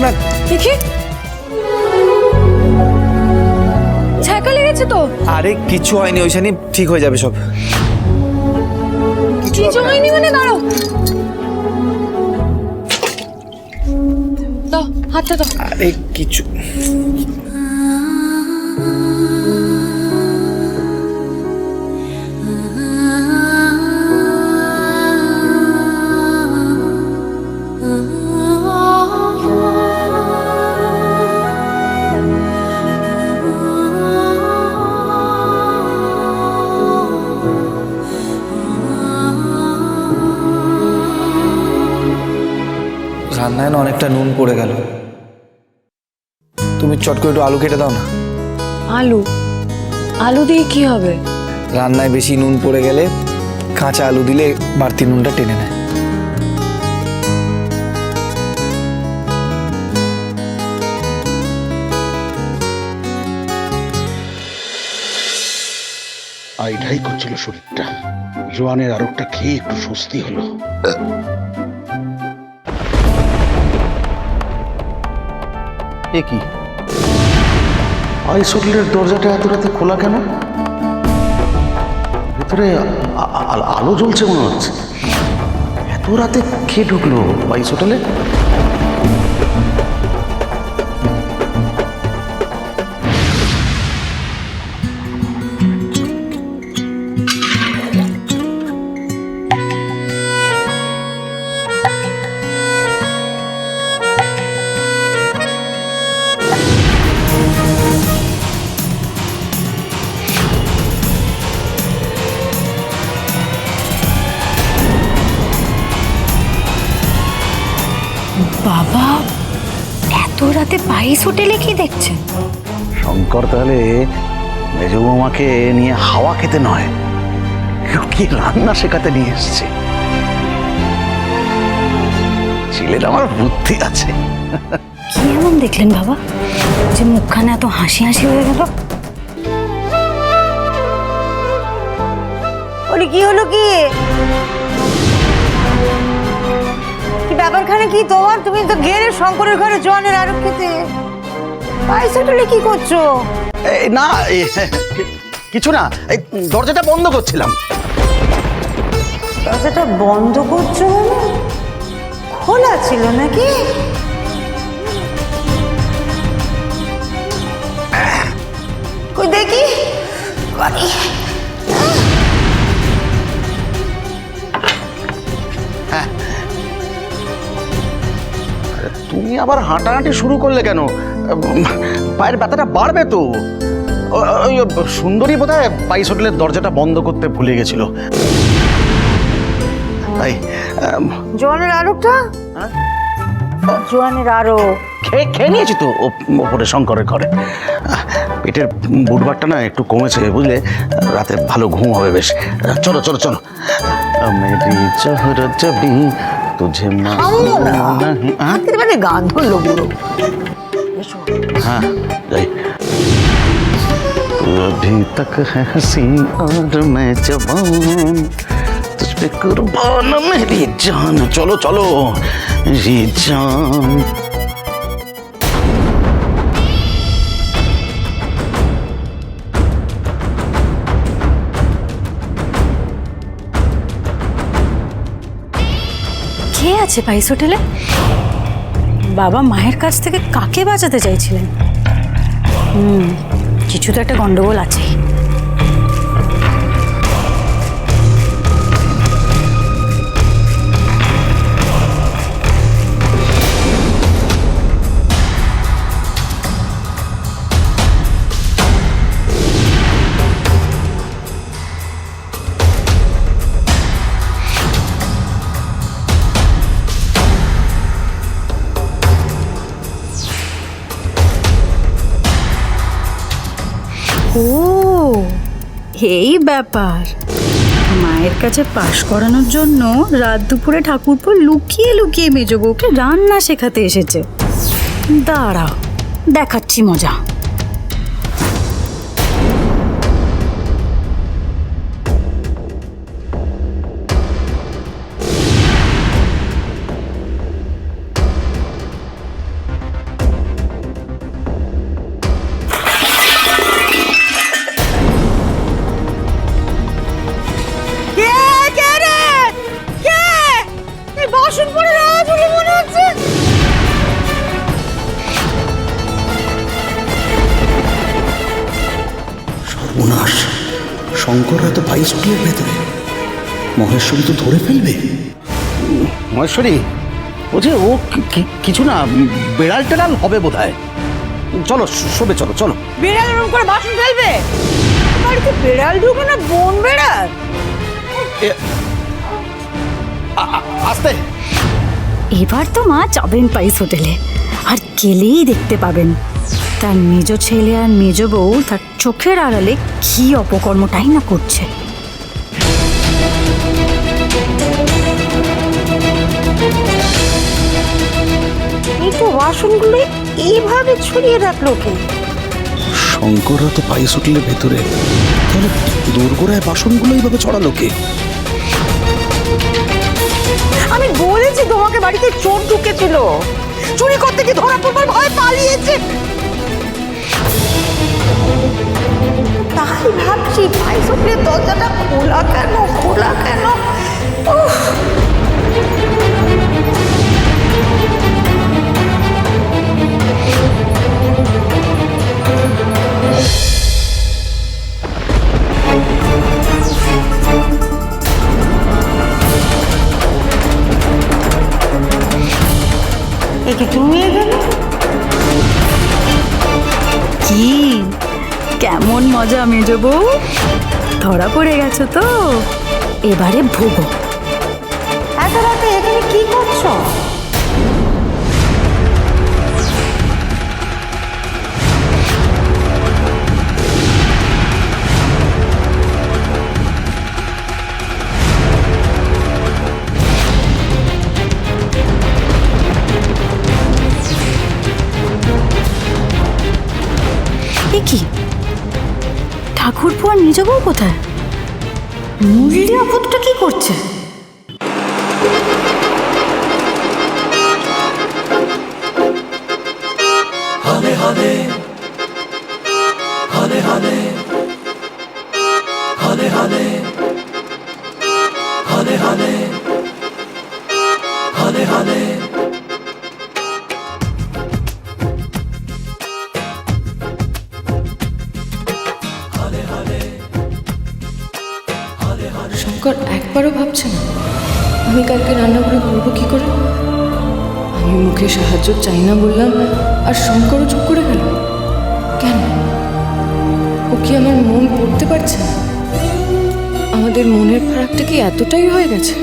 না। দেখি। ছ্যাঁকা লেগেছে তো? আরে কিছু হয়নি ওইখানে ঠিক হয়ে যাবে সব। কিছু হয়নি মানে দাঁড়াও। দাও হাতটা দাও। আরে কিছু রান্নায় না অনেকটা নুন পড়ে গেল। তুমি চট করে একটু আলু কেটে দাও না। আলু? আলু দিয়ে কি হবে? রান্নায় বেশি নুন পড়ে গেলে কাঁচা আলু দিলে বাড়তি নুনটা টেনে নেয়। আইঢাই করছিল শরীরটা। জোয়ানের আরোগটা খেয়ে একটু স্বস্তি হলো। এ কি? আইস হোটেলের দরজাটা এত রাতে খোলা কেন? ভেতরে আলো জ্বলছে মনে হচ্ছে। এত রাতে খেয়ে ঢুকলো আইস হোটেলে? রাতে পাইস হোটেলে কি দেখছে শঙ্কর তাহলে মেজ বৌমাকে নিয়ে হাওয়া খেতে নয় কি রান্না শেখাতে নিয়ে এসছে। ছেলের আমার বুদ্ধি আছে। কি এমন দেখলেন বাবা? যে মুখখানা এত হাসি হাসি হয়ে গেল? ওরে কি হলো কি? কি ব্যাপারখানে কি তোমার? তুমি তো গেলে শঙ্করের ঘরে জোয়ানের আরও খেতে। পাইসাটলে কি করছ? এই, না এই, কিছু না এই দরজাটা বন্ধ করছিলাম। দরজাটা বন্ধ করছ মানে? খোলা ছিল নাকি? কই দেখি? করি তুমি আবার হাঁটাহাঁটি শুরু করলে কেন? পায়ের ব্যথাটা বাড়বে তো। ওই সুন্দরী বোধ হয় বাইশ হোটেলের দরজাটা বন্ধ করতে ভুলে গেছিল। তাই জোয়ানের আরোটা হ্যাঁ? জোয়ানের আরও খেয়ে খেয়ে নিয়েছি তো ওপরে শঙ্করের ঘরে। পেটের বুটবারটা না একটু কমেছে বুঝলে? রাতে ভালো ঘুম হবে বেশ। চলো চলো চলো। মেরি চহর জবি তুঝে থামো না। নাহি- হ্যাঁ? মানে গান ধরলো বুড়ো हाँ जाइए तू अभी तक है हसी और मैं जवान तुझ पे कुर्बान मेरी जान चलो चलो ये जान আছে পাইস হোটেলে? বাবা মায়ের কাছ থেকে কাকে বাঁচাতে চাইছিলেন? হুম, কিছু তো একটা গন্ডগোল আছে ও, এই ব্যাপার। মায়ের কাছে পাশ করানোর জন্য রাত দুপুরে ঠাকুরপো লুকিয়ে লুকিয়ে মেজো বউকে রান্না শেখাতে এসেছে। দাঁড়াও, দেখাচ্ছি মজা। সর্বনাশ। শঙ্কর এত বাইশ কিলোর ভেতরে। মহেশ্বরী তো ধরে ফেলবে। মহেশ্বরী বলছে ও কি- কি- কিছু না বেড়াল টেড়াল হবে বোধ হয় চলো শোবে চলো চলো। বিড়াল এরকম করে বাসন ফেলবে? বাড়িতে বিড়াল ঢুকে না বোন বেড়াল? আস্তে। এবার তো মা যাবেন পাইস হোটেলে। আর গেলেই দেখতে পাবেন। তার মেজ ছেলে আর মেজ বউ তার চোখের আড়ালে কি অপকর্মটাই না করছে? এই তো বাসনগুলো এইভাবে ছড়িয়ে রাখল কে? শঙ্কররা তো পাইস হোটেলের ভেতরে। তাহলে দোরগোড়ায় বাসনগুলো এইভাবে ছড়ালো কে? আমি বলেছি তোমাকে বাড়িতে চোর ঢুকেছিল। চুরি করতে কি ধরা পড়বার ভয় পালিয়েছে। তাই ভাবছি বাইসপের দরজাটা খোলা কেন খোলা কেন উফ এ কি তুমি এখানে কি কেমন মজা মেজ বউ? ধরা পড়ে গেছো তো? এবারে ভোগো। এত রাতে এখানে কি করছ? আর নিজ বউ কোথায়? মুরলি আপদটা কি করছে? শঙ্কর কালকে রান্নাগুলো করব কি করে? আমি মুখে সাহায্য চাই না বললাম, আর শঙ্করও চুপ করে গেল। কেন? ও কি আমার মন পড়তে পারছে আমাদের মনের ফারাকটা কি এতটাই হয়ে গেছে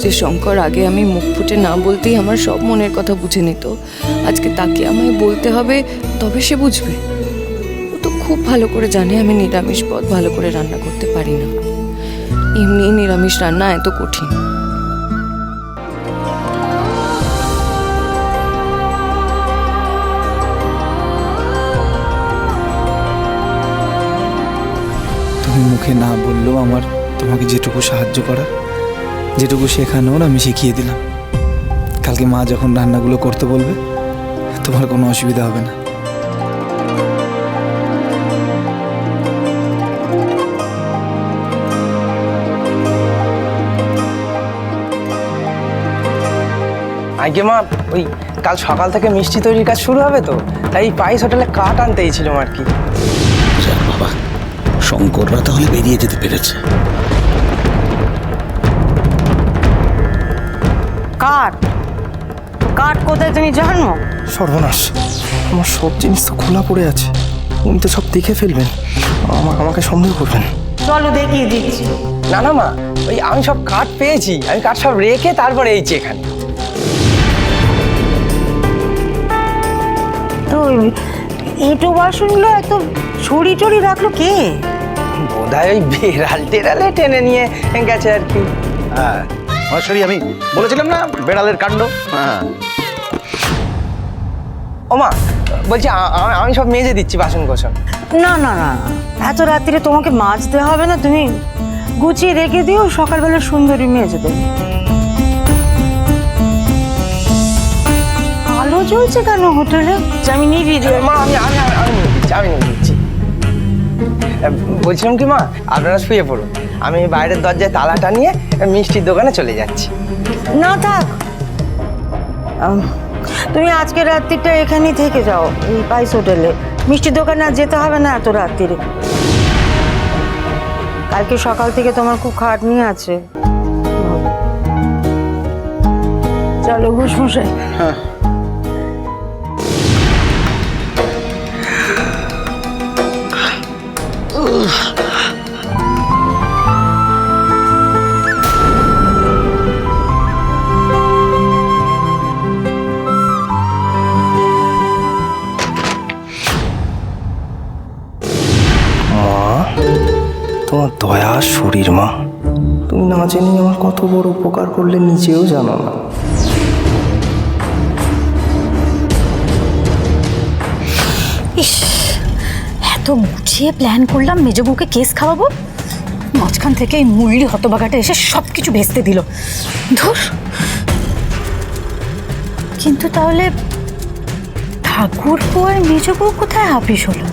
যে শঙ্কর আগে আমি মুখ ফুটে না বলতেই আমার সব মনের কথা বুঝে নিত। আজকে তাকে আমায় বলতে হবে, তবে সে বুঝবে। ও তো খুব ভালো করে জানে আমি নিরামিষ পদ ভালো করে রান্না করতে পারি না। এমনি নিরামিষ রান্না এত কঠিন। মুখে না বললেও আমার তোমাকে যেটুকু সাহায্য করার যেটুকু শেখানোর আমি শিখিয়ে দিলাম। কালকে মা যখন রান্নাগুলো করতে বলবে তোমার কোনো অসুবিধা হবে না। আগে মা ওই কাল সকাল থেকে মিষ্টি তৈরির কাজ শুরু হবে তো তাই পায়েস হোটেলে কাঠ আনতেই ছিলাম আর কি। বাবা শঙ্কররা তাহলে বেরিয়ে যেতে পেরেছে। কাঠ। কাঠ কোথায় তুমি জানো? সর্বনাশ আমার সব জিনিস তো খোলা পড়ে আছে। উনি তো সব দেখে ফেলবেন আমা- আমাকে সন্দেহ করবেন। চলো দেখিয়ে দিচ্ছি। না না মা ওই আমি সব কাঠ পেয়েছি আমি কাঠ সব রেখে তারপরে এইছি এখানে। তো এঁটো বাসনগুলো এত ছড়ি টড়ি রাখল কে? বোধহয় ওই বেড়াল টেড়ালে টেনে নিয়ে গেছে আর কি। হ্যাঁ মহেশ্বরী আমি বলেছিলাম না বেড়ালের কাণ্ড? হ্যাঁ। ও মা বলছি আমি সব মেজে দিচ্ছি বাসন কোসন না না না এত রাত্রিরে তোমাকে মাজতে হবে না তুমি গুছিয়ে রেখে দিও সকালবেলা সুন্দরী মেজে দেবে। জ্বলছে কেন হোটেলে? আমি নিভিয়ে দিই মা আমি আমি আমি- আমি নিয়ে দিচ্ছি আমি নিয়ে দিচ্ছি বলছিলাম কি মা আপনারা শুয়ে পড়ুন। আমি বাইরের দরজায় তালাটা নিয়ে মিষ্টির দোকানে চলে যাচ্ছি। না থাক। তুমি আজকে রাত্রিটা এখানেই থেকে যাও এই পাইস হোটেলে। মিষ্টির দোকানে আর যেতে হবে না এত রাত্রিরে। কালকে সকাল থেকে তোমার খুব খাটনি আছে। চলো ঘুষ মশাই। মা তোমার দয়া শরীর, মা। তুমি না জেনে আমার কত বড় উপকার করলে নিজেও জানো না। ইস। গুছিয়ে প্ল্যান করলাম মেজবুকে কেস খাওয়াবো। মাঝখান থেকে এই মুরলি হতবাগাটা এসে সব কিছু ভেস্তে দিল। ধর। কিন্তু তাহলে ঠাকুরপো আর মেজবউ কোথায় হাফিস হলো?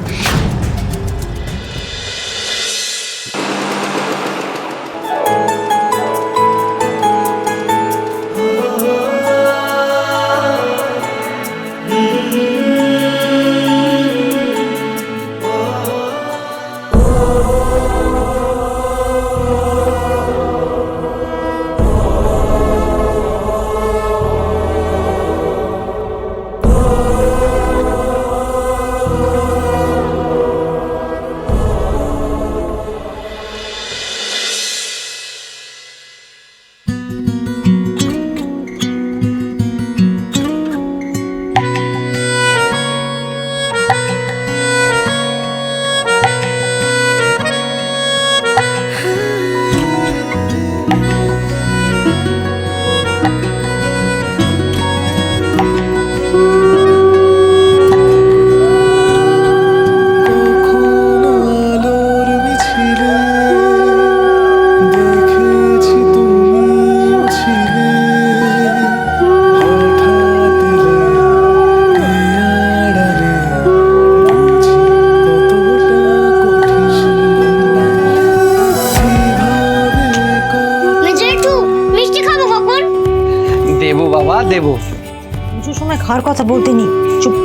কথা বলতে নি চুপ,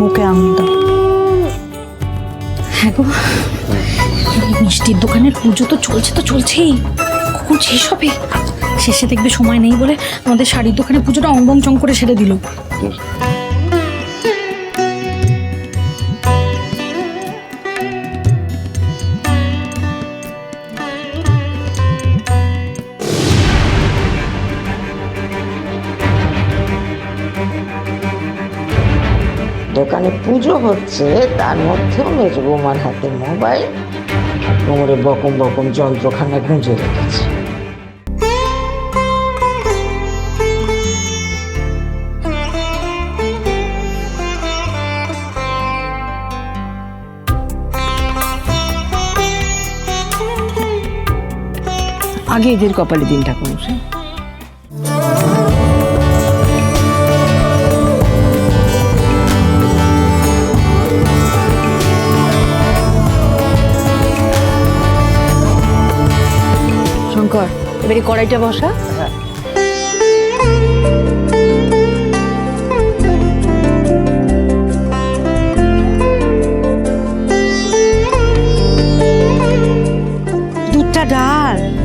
মুখে দাও। হ্যাঁ গো। মিষ্টির দোকানের পুজো তো চলছে তো চলছেই। কখন শেষ হবে? শেষে দেখবে সময় নেই বলে আমাদের শাড়ির দোকানে পুজোটা অঙ্গম চং করে সেরে দিল। দোকানে পুজো হচ্ছে, তার মধ্যেও মেজ বৌমার হাতে মোবাইল কোমরে বকম বকম যন্ত্রখানা গুঁজে রেখেছে। আগে এদের কপালে দিনটা কমছে শঙ্কর এবারে কড়াইটা বসা। দুধটা ডাল।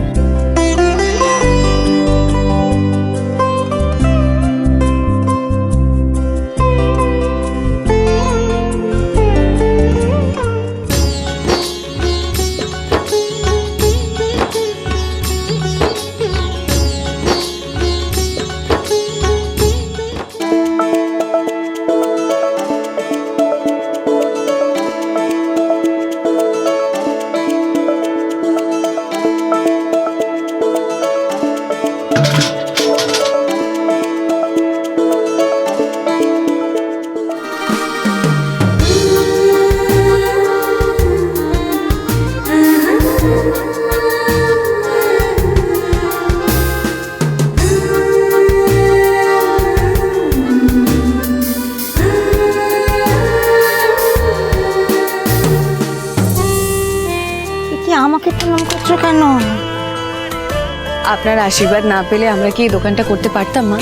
আশীর্বাদ না পেলে আমরা কি এই দোকানটা করতে পারতাম মা?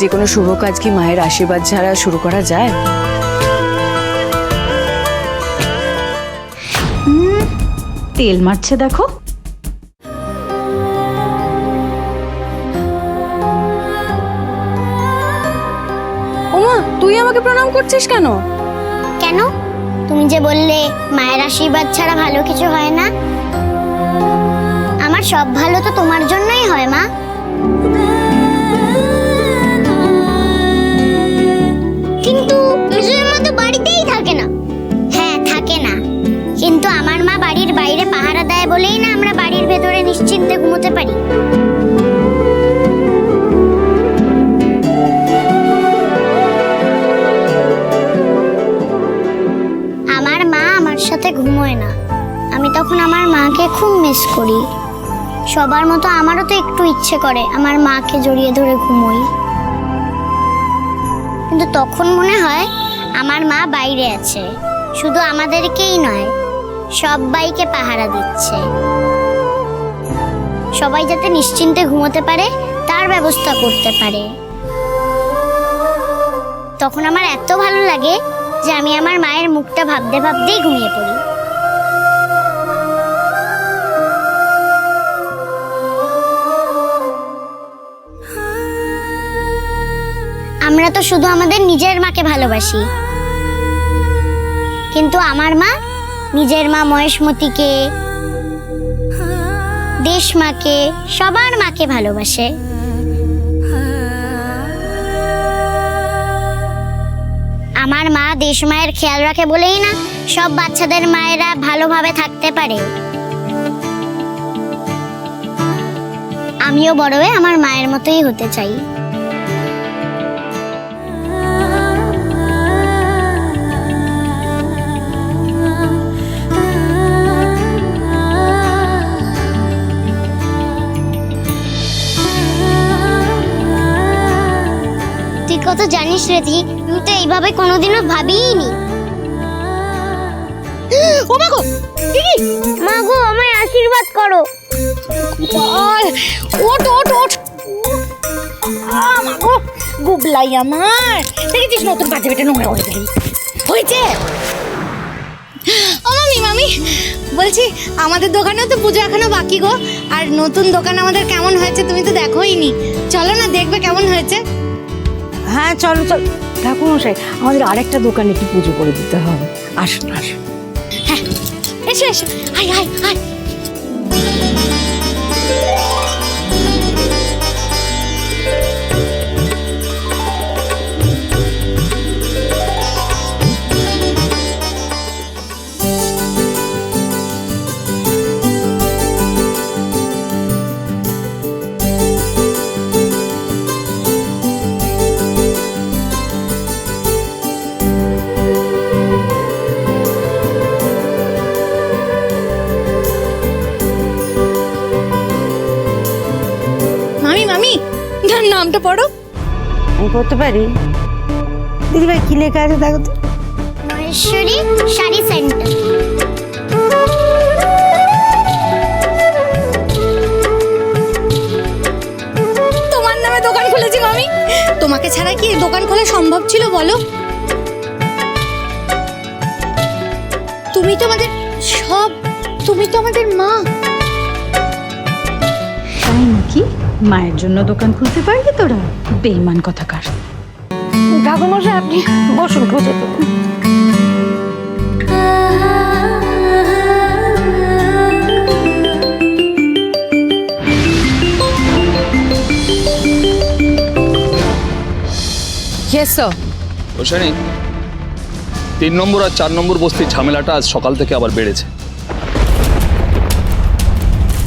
যে কোনো শুভ কাজ কি মায়ের আশীর্বাদ ছাড়া শুরু করা যায়? তেল মারছে দেখো। ওমা তুই আমাকে প্রণাম করছিস কেন? কেন? তুমি যে বললে মায়ের আশীর্বাদ ছাড়া ভালো কিছু হয় না আমার সব ভালো তো তোমার জন্যই হয়, মা। কিন্তু মিজুর মতো বাড়িতেই থাকে না। হ্যাঁ থাকে না। কিন্তু আমার মা বাড়ির বাইরে পাহারা দেয় বলেই না আমরা বাড়ির ভেতরে নিশ্চিন্তে ঘুমোতে পারি। আমার মা আমার সাথে ঘুমোয় না। আমি তখন আমার মাকে খুব মিস করি। সবার মতো আমারও তো একটু ইচ্ছে করে, আমার মাকে জড়িয়ে ধরে ঘুমোই। কিন্তু তখন মনে হয় আমার মা বাইরে আছে, শুধু আমাদেরকেই নয়, সবাইকে পাহারা দিচ্ছে। সবাই যাতে নিশ্চিন্তে ঘুমোতে পারে, তার ব্যবস্থা করতে পারে। তখন আমার এত ভালো লাগে যে আমি আমার মায়ের মুখটা ভাবতে ভাবতেই ঘুমিয়ে পড়ি। আমরা তো শুধু আমাদের নিজের মাকে ভালোবাসি। কিন্তু আমার মা, নিজের মা মহেশমতিকে, দেশ মাকে, সবার মাকে ভালোবাসে। আমার মা দেশ মায়ের খেয়াল রাখে বলেই না সব বাচ্চাদের মায়েরা ভালোভাবে থাকতে পারে। আমিও বড় হয়ে আমার মায়ের মতোই হতে চাই। কত জানিস রে তুই তুই তো এইভাবে কোনোদিনও ভাবিনি ও মাগো মাগো আমায় আশীর্বাদ করো। ওট ওট ওট মাগো গুবলাই আমার। দেখেছিস নতুন কাজে বেটে নোংরা হয়ে গেলি। হয়েছে? ও মামি মামি বলছি আমাদের দোকানেও তো পুজো এখনও বাকি গো। আর নতুন দোকান আমাদের কেমন হয়েছে তুমি তো দেখোইনি। চলো না দেখবে কেমন হয়েছে। হ্যাঁ চলো, চল। ঠাকুর মশাই, আমাদের আরেকটা দোকানে একটু পুজো করে দিতে হবে। আসুন আসুন। হ্যাঁ এসে এসে। আয় আয় আয়। না, পড়ো আমি করতে পারি। দিদিভাই কি লেখা আছে দেখো তো। মহেশ্বরী শাড়ি সেন্টার। তোমার নামে দোকান খুলেছি মামি। তোমাকে ছাড়া কি দোকান খোলা সম্ভব ছিল বলো? তুমি তো আমাদের সব তুমি তো আমাদের মা। মায়ের জন্য দোকান খুলতে পারলি তোরা? বেইমান কথাকার। ঠাকুর মশাই আপনি বসুন পুজো তো। ইয়েস স্যার রোশানি তিন নম্বর আর চার নম্বর বস্তির ঝামেলাটা আজ সকাল থেকে আবার বেড়েছে।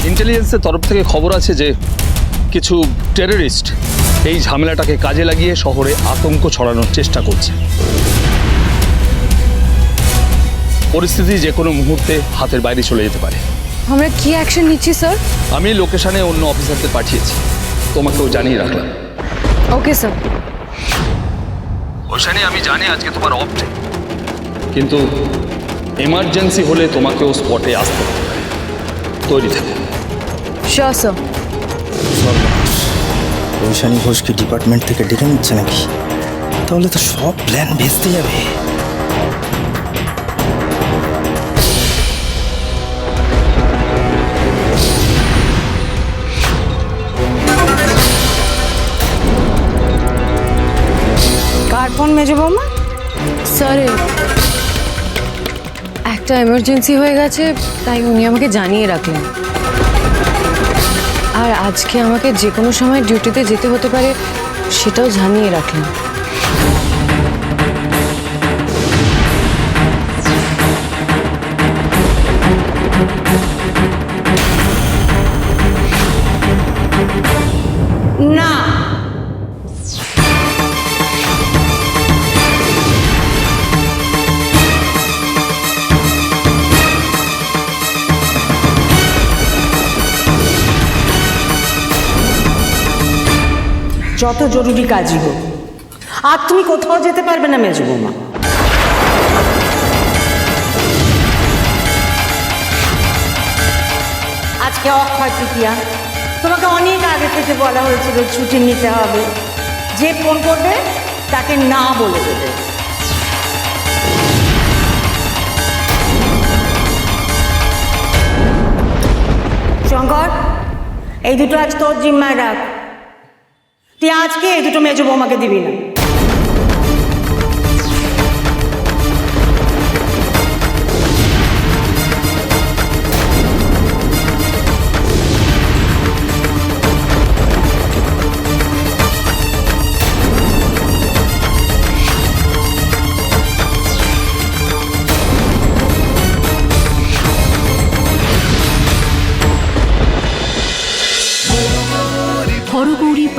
ইন্টেলিজেন্সের তরফ থেকে খবর আছে যে কিছু টেররিস্ট এই ঝামেলাটাকে কাজে লাগিয়ে শহরে আতঙ্ক ছড়ানোর চেষ্টা করছে। পরিস্থিতি যে কোনো মুহূর্তে হাতের বাইরে চলে যেতে পারে। আমরা কি অ্যাকশন নিচ্ছি স্যার আমি লোকেশনে অন্য অফিসারদের পাঠিয়েছি। তোমাকেও জানিয়ে রাখলাম। ওকে স্যার ওশানি আমি জানি আজকে তোমার অফ ডে কিন্তু এমার্জেন্সি হলে তোমাকেও স্পটে আসতে হবে। তৈরি থাকে। শিওর স্যার ঐশানী ঘোষকে ডিপার্টমেন্ট থেকে ডেকে নিচ্ছে নাকি তাহলে তো সব প্ল্যান ভেস্তে যাবে কার ফোন মেজো বৌমা সরি একটা এমার্জেন্সি হয়ে গেছে তাই উনি আমাকে জানিয়ে রাখলেন আজকে আমাকে যে কোনো সময় ডিউটিতে যেতে হতে পারে সেটাও জানিয়ে রাখলেন যত জরুরি কাজই হোক। আর তুমি কোথাও যেতে পারবে না, মেজো বৌমা। আজকে অক্ষয় তৃতীয়া। তোমাকে অনেক আগে থেকে বলা হয়েছিল, ছুটি নিতে হবে। যে ফোন করবে, তাকে না বলে দেবে। শঙ্কর, এই দুটো আজ তোর জিম্মায় রাখ। তুই আজকে এই দুটো মেজো বৌমাকে দিবি না